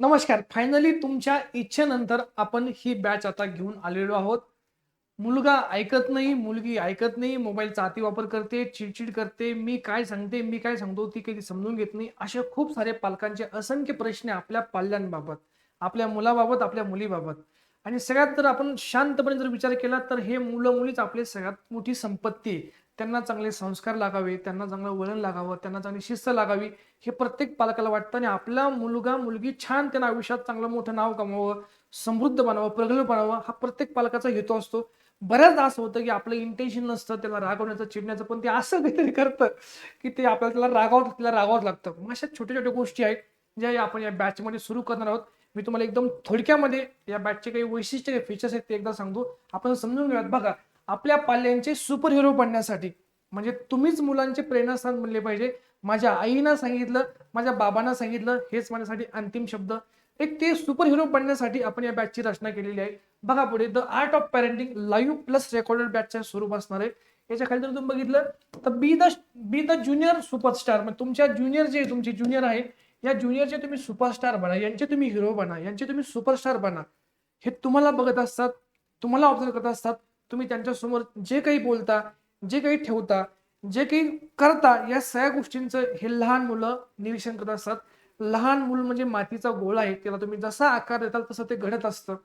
नमस्कार. फायनली तुमच्या इच्छेनंतर आपण ही बॅच आता घेऊन आलेलो आहोत. मुलगा ऐकत नाही मुलगी ऐकत नाही मोबाईलचा अति वापर करते चिडचिड करते मी काय सांगते मी काय सांगतो ती कधी समजून घेत नाही. असे खूप सारे पालकांचे असंख्य प्रश्न आहे आपल्या पाल्यांबाबत आपल्या मुलाबाबत आपल्या मुलीबाबत. आणि सगळ्यात जर आपण शांतपणे जर विचार केला तर हे मुलं मुलीच आपली सगळ्यात मोठी संपत्ती आहे. त्यांना चांगले संस्कार लागावे त्यांना चांगलं वळण लागावं त्यांना चांगली शिस्त लागावी हे प्रत्येक पालकाला वाटतं आणि आपला मुलगा मुलगी छान त्यांना आयुष्यात चांगलं मोठं नाव कमावं समृद्ध बनावं प्रगल्भ बनावं हा प्रत्येक पालकाचा हेतू असतो. बऱ्याचदा असं होतं की आपलं इंटेन्शन नसतं त्याला रागवण्याचं चिडण्याचं पण ते असं काहीतरी करतं की ते आपल्याला त्याला रागावत त्याला रागावत लागतं. मग अशा छोट्या छोट्या गोष्टी आहेत ज्या आपण या बॅचमध्ये सुरू करणार आहोत. मी तुम्हाला एकदम थोडक्यामध्ये या बॅचचे काही वैशिष्ट्य काही फीचर्स आहेत ते एकदा सांगतो. आपण समजून घेऊयात बघा आपल्या पाल्यांचे सुपर हिरो बनण्यासाठी. म्हणजे तुम्हीच मुलांचे प्रेरणास्थान बनले पाहिजे. माझ्या आईनं सांगितलं माझ्या बाबांना सांगितलं हेच माझ्यासाठी अंतिम शब्द. एक ते सुपर हिरो बनण्यासाठी आपण या बॅचची रचना केलेली आहे. बघा पुढे the art of parenting live plus recorded बॅचच्या स्वरूप असणार आहे. याच्या खाली जर तुम्ही बघितलं तर be the be the junior superstar म्हणजे तुमच्या ज्युनियर जे तुमचे ज्युनियर आहे या ज्युनियरचे तुम्ही सुपरस्टार बना यांचे तुम्ही हिरो बना यांचे तुम्ही सुपरस्टार बना. हे तुम्हाला बघत असतात तुम्हाला ऑब्झर्व करत असतात तुम्ही त्यांच्यासमोर जे काही बोलता जे काही ठेवता जे काही करता या सगळ्या गोष्टींचं हे लहान मुलं निरीक्षण करत असतात. लहान मूल म्हणजे मातीचा गोळा आहे त्याला तुम्ही जसा आकार देताल तसं ते घडत असतं.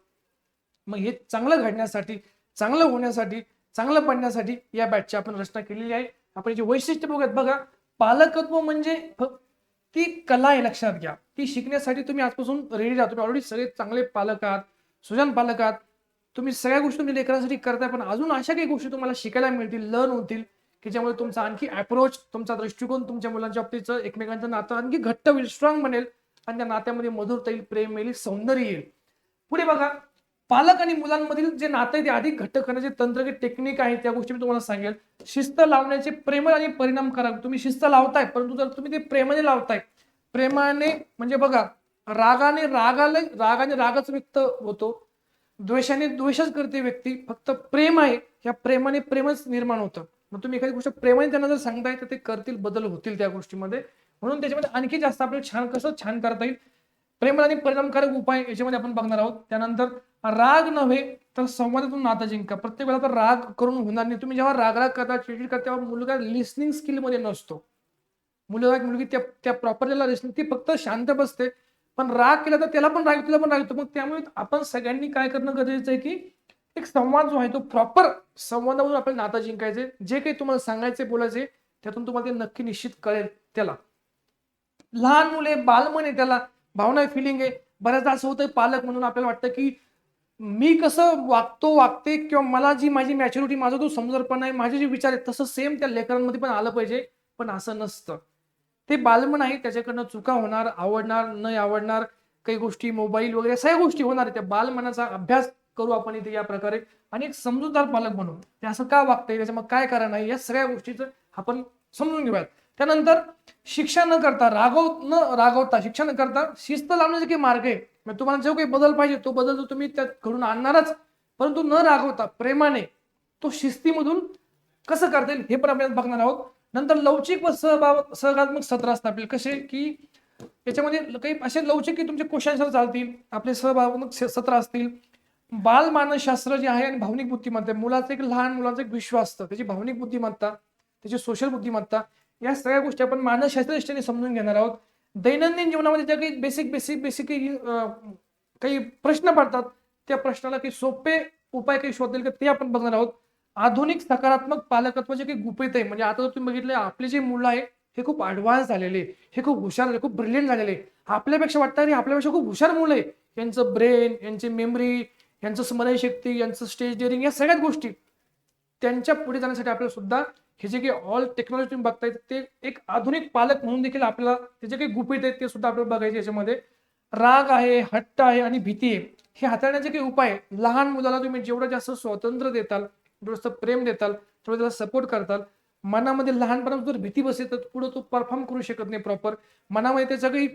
मग हे चांगलं घडण्यासाठी चांगलं होण्यासाठी चांगलं पडण्यासाठी या बॅटची आपण रचना केलेली आहे. आपण जे वैशिष्ट्य बघत बघा पालकत्व म्हणजे फक्त ती कला आहे लक्षात घ्या. ती शिकण्यासाठी तुम्ही आजपासून रेडी राहा. तुम्ही ऑलरेडी सगळे चांगले पालक आहात. सुजन पालक आहात. तुम्ही सगळ्या गोष्टी तुमच्या लेकरासाठी करताय पण अजून अशा काही गोष्टी तुम्हाला शिकायला मिळतील लर्न होतील की ज्यामुळे तुमचा आणखी अप्रोच तुमचा दृष्टिकोन तुमच्या मुलांच्या बाबतीचं एकमेकांचं नातं आणखी घट्ट होईल स्ट्रॉंग बनेल आणि त्या नात्यामध्ये मधुरता येईल प्रेम येईल सौंदर्य येईल. पुढे बघा पालक आणि मुलांमधील जे नातं आहे ते अधिक घट्ट करण्याचे तंत्र टेक्निक आहे त्या गोष्टी मी तुम्हाला सांगेल. शिस्त लावण्याचे प्रेमळ आणि परिणाम करा तुम्ही शिस्त लावताय परंतु जर तुम्ही ते प्रेमाने लावताय प्रेमाने म्हणजे बघा रागाने रागाला रागाने रागच व्यक्त होतो. द्वेषाने द्वेषच करते व्यक्ती. फक्त प्रेम आहे या प्रेमाने प्रेमच निर्माण होतं. मग तुम्ही एखादी गोष्ट प्रेमाने त्यांना जर सांगताय तर ते करतील बदल होतील त्या गोष्टीमध्ये. म्हणून त्याच्यामध्ये आणखी जास्त आपल्याला छान कसं छान करता येईल? प्रेम आणि परिणामकारक उपाय याच्यामध्ये आपण बघणार आहोत. त्यानंतर राग नव्हे तर संवादातून नातं जिंका. प्रत्येक वेळा तर राग करून होणार नाही. तुम्ही जेव्हा राग राग करता चिडचिड करता तेव्हा मुलगा लिस्निंग स्किलमध्ये नसतो. मुलगा मुलगी त्या त्या प्रॉपर ज्याला लिस्निंग ती फक्त शांत बसते. पण राग केला तर त्याला पण राग तिला पण राग येतो. मग त्यामुळे आपण सगळ्यांनी काय करणं गरजेचं आहे की एक संवाद जो आहे तो प्रॉपर संवादामधून आपल्याला नातं जिंकायचे जे काही तुम्हाला सांगायचे बोलायचे त्यातून तुम्हाला ते नक्की निश्चित कळेल त्याला. लहान मुले बालमन आहे त्याला. भावना फिलिंग आहे. बऱ्याचदा असं होतं पालक म्हणून आपल्याला वाटतं की मी कसं वागतो वागते किंवा मला जी माझी मॅच्युरिटी माझा जो समजरपणा आहे माझे जे विचार आहेत तसं सेम त्या लेकरांमध्ये पण आलं पाहिजे. पण असं नसतं. ते बालमन आहे त्याच्याकडनं चुका होणार आवडणार न आवडणार काही गोष्टी मोबाईल वगैरे सगळ्या गोष्टी होणार त्या बालमनाचा अभ्यास करू आपण इथे या प्रकारे. आणि एक समजूतदार पालक म्हणून ते असं का वागतंय त्याच्या मग काय कारण आहे या सगळ्या गोष्टीचं आपण समजून घेऊयात. त्यानंतर शिक्षा न करता रागव न रागवता शिक्षा न करता शिस्त लावण्याचे काही मार्ग आहे. म्हणजे तुम्हाला जो काही बदल पाहिजे तो बदल जो तुम्ही त्यात घडून आणणारच. परंतु न रागवता प्रेमाने तो शिस्तीमधून कसं करता येईल हे पण आपण बघणार आहोत. नंतर लवचिक व सहभाव सहकारात्मक सत्र असतात आपल्याला. कसे? की याच्यामध्ये काही असे लवचिक की तुमचे क्वेश्चन चालतील आपले सहभावात्मक सत्र असतील. बाल मानसशास्त्र जे आहे आणि भावनिक बुद्धिमत्ता मुलाचं एक लहान मुलाचं एक विश्व असतं. त्याची भावनिक बुद्धिमत्ता त्याची सोशल बुद्धिमत्ता या सगळ्या गोष्टी आपण मानसशास्त्र दृष्टीने समजून घेणार आहोत. दैनंदिन जीवनामध्ये ज्या काही बेसिक बेसिक बेसिक काही काही प्रश्न पडतात त्या प्रश्नाला काही सोपे उपाय काही शोधतील का ते आपण बघणार आहोत. आधुनिक सकारात्मक पालकत्वाचे काही गुपित आहे. म्हणजे आता जर तुम्ही बघितलं आपले जे मुलं आहे हे खूप ॲडव्हान्स झालेले हे खूप हुशार झाले खूप ब्रिलियंट झालेले आपल्यापेक्षा वाटतं अरे आपल्यापेक्षा खूप हुशार मुलं आहे यांचं ब्रेन यांची मेमरी यांचं स्मरणशक्ती यांचं स्टेज डेअरिंग या सगळ्याच गोष्टी. त्यांच्या पुढे जाण्यासाठी आपल्याला सुद्धा हे जे काही ऑल टेक्नॉलॉजी तुम्ही बघताय ते एक आधुनिक पालक म्हणून देखील आपल्याला ते जे काही गुपित आहेत ते सुद्धा आपल्याला बघायचे याच्यामध्ये. राग आहे हट्ट आहे आणि भीती आहे. हे हाताळण्याचे काही उपाय लहान मुलाला तुम्ही जेवढं जास्त स्वातंत्र्य देताल थोडंसं प्रेम देताल थोडं त्याला सपोर्ट करताल. मनामध्ये लहानपणापासून जर भीती बसेल तर पुढे तो परफॉर्म करू शकत नाही प्रॉपर मनामध्ये त्याचा काही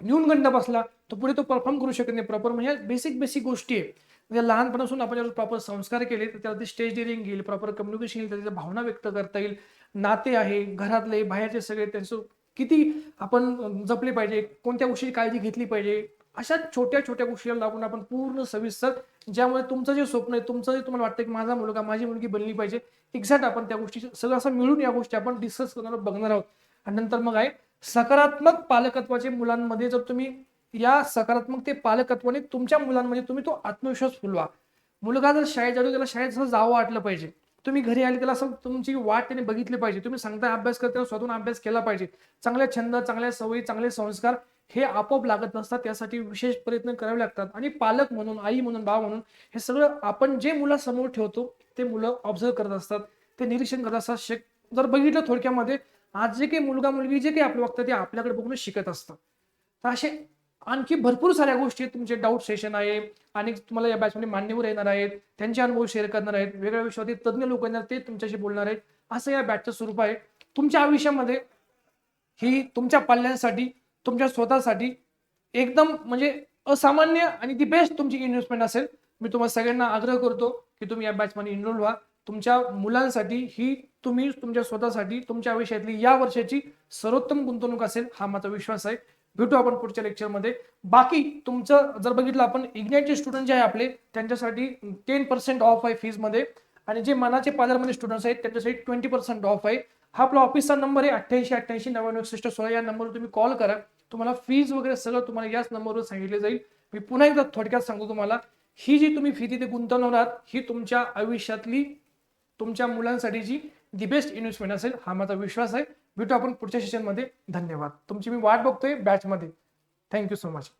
न्यूनगंड बसला तर पुढे तो परफॉर्म करू शकत नाही प्रॉपर म्हणजे बेसिक बेसिक गोष्टी आहे म्हणजे लहानपणापासून आपण जर प्रॉपर संस्कार केले तर त्याला ते स्टेज डेअरिंग येईल प्रॉपर कम्युनिकेशन येईल त्याच्या भावना व्यक्त करता येईल. नाते आहे घरातले बाहेरचे सगळे त्यांचं किती आपण जपले पाहिजे कोणत्या गोष्टीची काळजी घेतली पाहिजे अशा छोट्या छोट्या गोष्टीला लागून आपण पूर्ण सविस्तर ज्यामुळे तुमचं जे स्वप्न आहे तुमचं जे तुम्हाला वाटतं की माझा मुलगा माझी मुलगी बनली पाहिजे एक्झॅक्ट आपण त्या गोष्टी सगळं असं मिळून या गोष्टी आपण डिस्कस करणार बघणार आहोत. आणि नंतर मग आहे सकारात्मक पालकत्वाचे मुलांमध्ये जर तुम्ही या सकारात्मक ते पालकत्वाने तुमच्या मुलांमध्ये तुम्ही तो आत्मविश्वास फुलवा. मुलगा जर शाळेत जातो त्याला शाळेत जसं जावं वाटलं पाहिजे. तुम्ही घरी आले त्याला असं तुमची वाट त्याने बघितली पाहिजे. तुम्ही सांगता अभ्यास करताना स्वतःहून अभ्यास केला पाहिजे. चांगल्या छंद चांगल्या सवयी चांगले संस्कार हे आपोआप लागत नसतात त्यासाठी विशेष प्रयत्न करावे लागतात. आणि पालक म्हणून आई म्हणून भाव म्हणून हे सगळं आपण जे मुलासमोर ठेवतो ते मुलं ऑब्झर्व करत असतात. ते निरीक्षण करत असतात. शेक जर बघितलं थोडक्यामध्ये आज जे काही मुलगा मुलगी जे काही आपलं बघतात ते आपल्याकडे बघून शिकत असतात. तर असे आणखी भरपूर साऱ्या गोष्टी आहेत. तुमचे डाऊट सेशन आहे. आणि तुम्हाला या बॅचमध्ये मान्यवर येणार आहेत. त्यांचे अनुभव शेअर करणार आहेत. वेगळ्या विषयावरती तज्ज्ञ लोक येणार ते तुमच्याशी बोलणार आहेत. असं या बॅचचं स्वरूप आहे. तुमच्या आयुष्यामध्ये ही तुमच्या पाल्यांसाठी तुमच्या स्वतःसाठी एकदम म्हणजे असामान्य आणि ती बेस्ट तुमची इन्व्हेस्टमेंट असेल. मी तुम्हाला सगळ्यांना आग्रह करतो की तुम्ही या बॅचमध्ये इनरोल व्हा. तुमच्या मुलांसाठी ही तुम्ही तुमच्या स्वतःसाठी तुमच्या आयुष्यातली या वर्षाची सर्वोत्तम गुंतवणूक असेल हा माझा विश्वास आहे. भेटू आपण पुढच्या लेक्चरमध्ये बाकी तुमचं जर बघितलं आपण इग्नाइटचे स्टुडंट जे आहे आपले त्यांच्यासाठी टेन पर्सेंट ऑफ आहे फीजमध्ये आणि जे मनाचे पार्लरमध्ये स्टुडंट्स आहेत त्यांच्यासाठी ट्वेंटी पर्सेंट ऑफ आहे. हा आपला ऑफिसचा नंबर आहे अठ्ठ्याऐंशी अठ्ठ्याऐंशी नव्याण्णव एकसष्ट सोळा या नंबरवर तुम्ही कॉल करा. तुम्हाला फीज वगैरे सगळं तुम्हाला याच नंबरवर सांगितले जाईल. मी पुन्हा एकदा थोडक्यात सांगतो तुम्हाला ही जी तुम्ही फी तिथे गुंतवणार आहात ही तुमच्या आयुष्यातली तुमच्या मुलांसाठीची दी बेस्ट इन्व्हेस्टमेंट असेल हा माझा विश्वास आहे. भेटू आपण पुढच्या सेशनमध्ये धन्यवाद. तुमची मी वाट बघतोय बॅचमध्ये थँक्यू सो मच